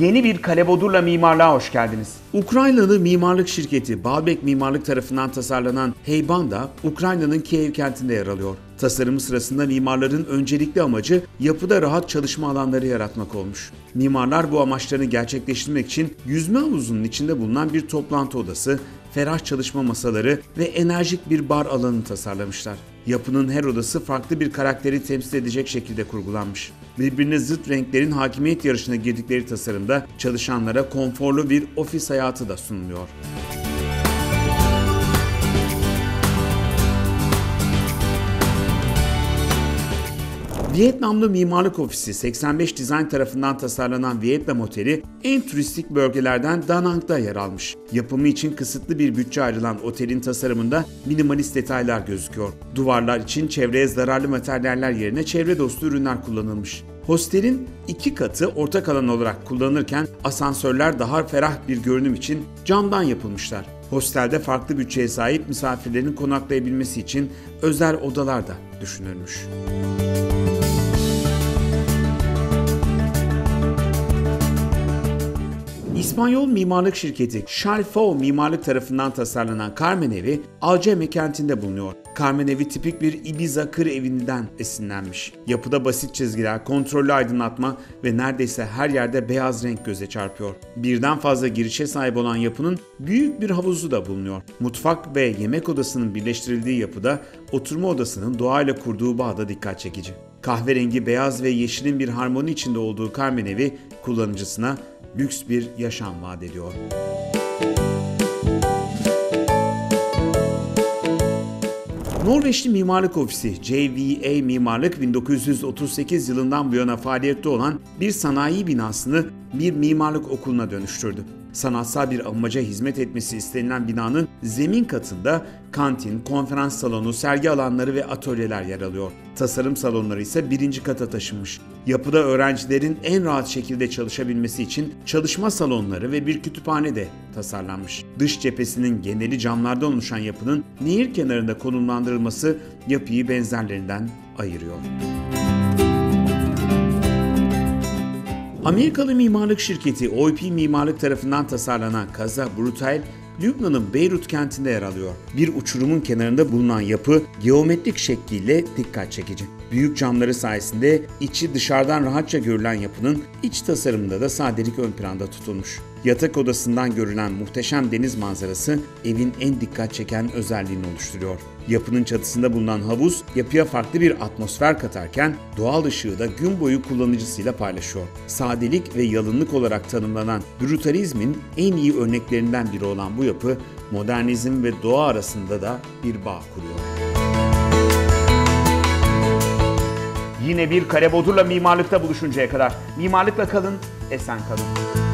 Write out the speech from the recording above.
Yeni bir Kalebodur'la mimarlığa hoş geldiniz. Ukraynalı mimarlık şirketi Balbek Mimarlık tarafından tasarlanan Heybanda, Ukrayna'nın Kiev kentinde yer alıyor. Tasarımı sırasında mimarların öncelikli amacı yapıda rahat çalışma alanları yaratmak olmuş. Mimarlar bu amaçlarını gerçekleştirmek için yüzme havuzunun içinde bulunan bir toplantı odası, ferah çalışma masaları ve enerjik bir bar alanı tasarlamışlar. Yapının her odası farklı bir karakteri temsil edecek şekilde kurgulanmış. Birbirine zıt renklerin hakimiyet yarışına girdikleri tasarımda çalışanlara konforlu bir ofis hayatı da sunuluyor. Vietnamlı Mimarlık Ofisi 85 Design tarafından tasarlanan Vietnam Oteli en turistik bölgelerden Da Nang'da yer almış. Yapımı için kısıtlı bir bütçe ayrılan otelin tasarımında minimalist detaylar gözüküyor. Duvarlar için çevreye zararlı materyaller yerine çevre dostu ürünler kullanılmış. Hostelin iki katı ortak alan olarak kullanılırken asansörler daha ferah bir görünüm için camdan yapılmışlar. Hostelde farklı bütçeye sahip misafirlerin konaklayabilmesi için özel odalar da düşünülmüş. İspanyol mimarlık şirketi Charles Mimarlık tarafından tasarlanan Carmen Evi Alceme kentinde bulunuyor. Carmen Evi tipik bir Ibiza kır evinden esinlenmiş. Yapıda basit çizgiler, kontrollü aydınlatma ve neredeyse her yerde beyaz renk göze çarpıyor. Birden fazla girişe sahip olan yapının büyük bir havuzu da bulunuyor. Mutfak ve yemek odasının birleştirildiği yapıda oturma odasının doğayla kurduğu bağ da dikkat çekici. Kahverengi, beyaz ve yeşilin bir harmoni içinde olduğu Carmen Evi kullanıcısına lüks bir yaşam vaat ediyor. Norveçli Mimarlık Ofisi JVA Mimarlık 1938 yılından bu yana faaliyette olan bir sanayi binasını bir mimarlık okuluna dönüştürdü. Sanatsal bir amaca hizmet etmesi istenilen binanın zemin katında kantin, konferans salonu, sergi alanları ve atölyeler yer alıyor. Tasarım salonları ise birinci kata taşınmış. Yapıda öğrencilerin en rahat şekilde çalışabilmesi için çalışma salonları ve bir kütüphane de tasarlanmış. Dış cephesinin geneli camlardan oluşan yapının nehir kenarında konumlandırılması yapıyı benzerlerinden ayırıyor. Amerikalı mimarlık şirketi OIP Mimarlık tarafından tasarlanan Casa Brutal, Lübnan'ın Beyrut kentinde yer alıyor. Bir uçurumun kenarında bulunan yapı geometrik şekliyle dikkat çekici. Büyük camları sayesinde içi dışarıdan rahatça görülen yapının iç tasarımında da sadelik ön planda tutulmuş. Yatak odasından görülen muhteşem deniz manzarası evin en dikkat çeken özelliğini oluşturuyor. Yapının çatısında bulunan havuz yapıya farklı bir atmosfer katarken doğal ışığı da gün boyu kullanıcısıyla paylaşıyor. Sadelik ve yalınlık olarak tanımlanan brutalizmin en iyi örneklerinden biri olan bu yapı modernizm ve doğa arasında da bir bağ kuruyor. Yine bir kare bodurla mimarlıkta buluşuncaya kadar mimarlıkla kalın, esen kalın.